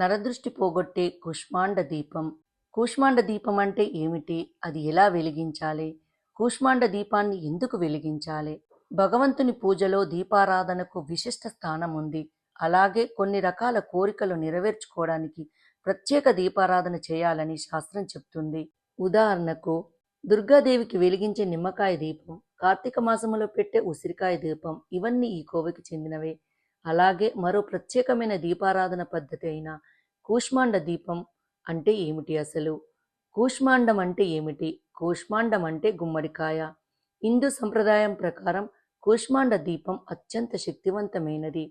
నరదృష్టి పోగొట్టే కూష్మాండ దీపం. కూష్మాండ దీపం అంటే ఏమిటి? అది ఎలా వెలిగించాలి? కూష్మాండ దీపాన్ని ఎందుకు వెలిగించాలి? భగవంతుని పూజలో దీపారాధనకు విశిష్ట స్థానం ఉంది. అలాగే కొన్ని రకాల కోరికలు నెరవేర్చుకోవడానికి ప్రత్యేక దీపారాధన చేయాలని శాస్త్రం చెప్తుంది. ఉదాహరణకు దుర్గాదేవికి వెలిగించే నిమ్మకాయ దీపం కార్తీక మాసములో పెట్టే ఉసిరికాయ దీపం ఇవన్నీ ఈ కోవకి చెందినవే. అలాగే మరో ప్రత్యేకమైన దీపారాధన పద్ధతి అయిన కూష్మాండ దీపం అంటే ఏమిటి అసలు? కూష్మాండం అంటే ఏమిటి? కూష్మాండం అంటే గుమ్మడికాయ. హిందూ సంప్రదాయం ప్రకారం కూష్మాండ దీపం అత్యంత శక్తివంతమైనది.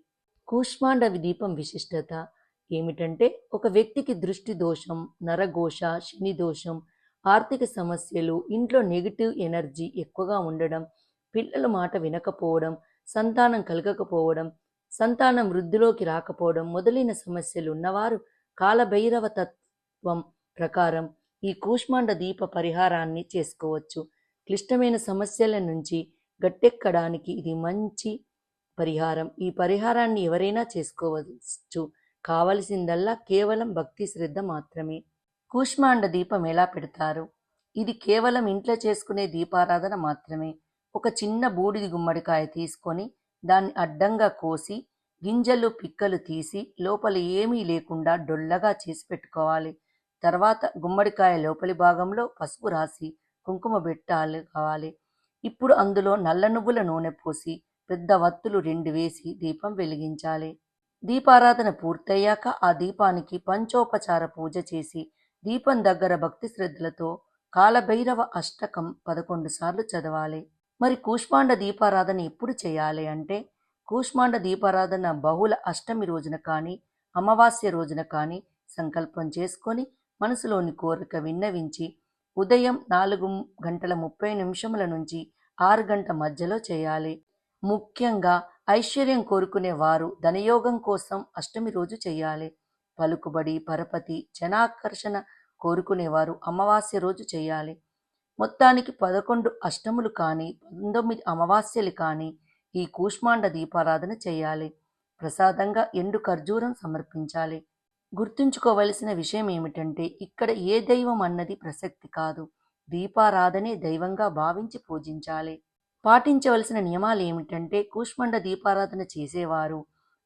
కూష్మాండ దీపం విశిష్టత ఏమిటంటే ఒక వ్యక్తికి దృష్టి దోషం నరఘోష శని దోషం ఆర్థిక సమస్యలు ఇంట్లో నెగిటివ్ ఎనర్జీ ఎక్కువగా ఉండడం పిల్లల మాట వినకపోవడం సంతానం కలగకపోవడం సంతానం వృద్ధిలోకి రాకపోవడం మొదలైన సమస్యలు ఉన్నవారు కాలభైరవ తత్వం ప్రకారం ఈ కూష్మాండ దీప పరిహారాన్ని చేసుకోవచ్చు. క్లిష్టమైన సమస్యల నుంచి గట్టెక్కడానికి ఇది మంచి పరిహారం. ఈ పరిహారాన్ని ఎవరైనా చేసుకోవచ్చు. కావలసిందల్లా కేవలం భక్తి శ్రద్ధ మాత్రమే. కూష్మాండ దీపం ఎలా పెడతారు? ఇది కేవలం ఇంట్లో చేసుకునే దీపారాధన మాత్రమే. ఒక చిన్న బూడిది గుమ్మడికాయ తీసుకొని దాన్ని అడ్డంగా కోసి గింజలు పిక్కలు తీసి లోపల ఏమీ లేకుండా డొల్లగా చేసి పెట్టుకోవాలి. తర్వాత గుమ్మడికాయ లోపలి భాగంలో పసుపు రాసి కుంకుమ పెట్టాలి కావాలి. ఇప్పుడు అందులో నల్ల నువ్వుల నూనె పోసి పెద్ద వత్తులు రెండు వేసి దీపం వెలిగించాలి. దీపారాధన పూర్తయ్యాక ఆ దీపానికి పంచోపచార పూజ చేసి దీపం దగ్గర భక్తి శ్రద్ధలతో కాలభైరవ అష్టకం పదకొండు సార్లు చదవాలి. మరి కూష్మాండ దీపారాధన ఎప్పుడు చేయాలి అంటే కూష్మాండ దీపారాధన బహుళ అష్టమి రోజున కానీ అమావాస్య రోజున కానీ సంకల్పం చేసుకొని మనసులోని కోరిక విన్నవించి ఉదయం నాలుగు గంటల ముప్పై నిమిషముల నుంచి ఆరు గంట మధ్యలో చేయాలి. ముఖ్యంగా ఐశ్వర్యం కోరుకునే వారు ధనయోగం కోసం అష్టమి రోజు చేయాలి. పలుకుబడి పరపతి జనాకర్షణ కోరుకునేవారు అమావాస్య రోజు చేయాలి. మొత్తానికి పదకొండు అష్టములు కానీ పంతొమ్మిది అమావాస్యలు కానీ ఈ కూష్మాండ దీపారాధన చేయాలి. ప్రసాదంగా ఎండు ఖర్జూరం సమర్పించాలి. గుర్తుంచుకోవలసిన విషయం ఏమిటంటే ఇక్కడ ఏ దైవం అన్నది ప్రసక్తి కాదు. దీపారాధనే దైవంగా భావించి పూజించాలి. పాటించవలసిన నియమాలు ఏమిటంటే కూష్మండ దీపారాధన చేసేవారు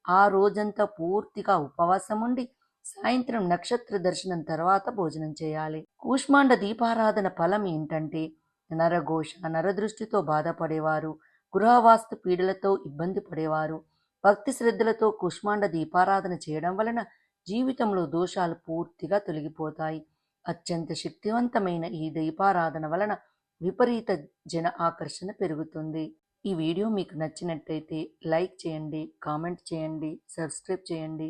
ఆ రోజంతా పూర్తిగా ఉపవాసం ఉండి సాయంత్రం నక్షత్ర దర్శనం తర్వాత భోజనం చేయాలి. కూష్మాండ దీపారాధన ఫలం ఏంటంటే నరఘోష నరదృష్టితో బాధపడేవారు గృహవాస్తు పీడలతో ఇబ్బంది పడేవారు. భక్తి శ్రద్ధలతో కుష్మాండ దీపారాధన చేయడం వలన జీవితంలో దోషాలు పూర్తిగా తొలగిపోతాయి. అత్యంత శక్తివంతమైన ఈ దీపారాధన వలన విపరీత జన ఆకర్షణ పెరుగుతుంది. ఈ వీడియో మీకు నచ్చినట్టయితే లైక్ చేయండి కామెంట్ చేయండి సబ్స్క్రైబ్ చేయండి.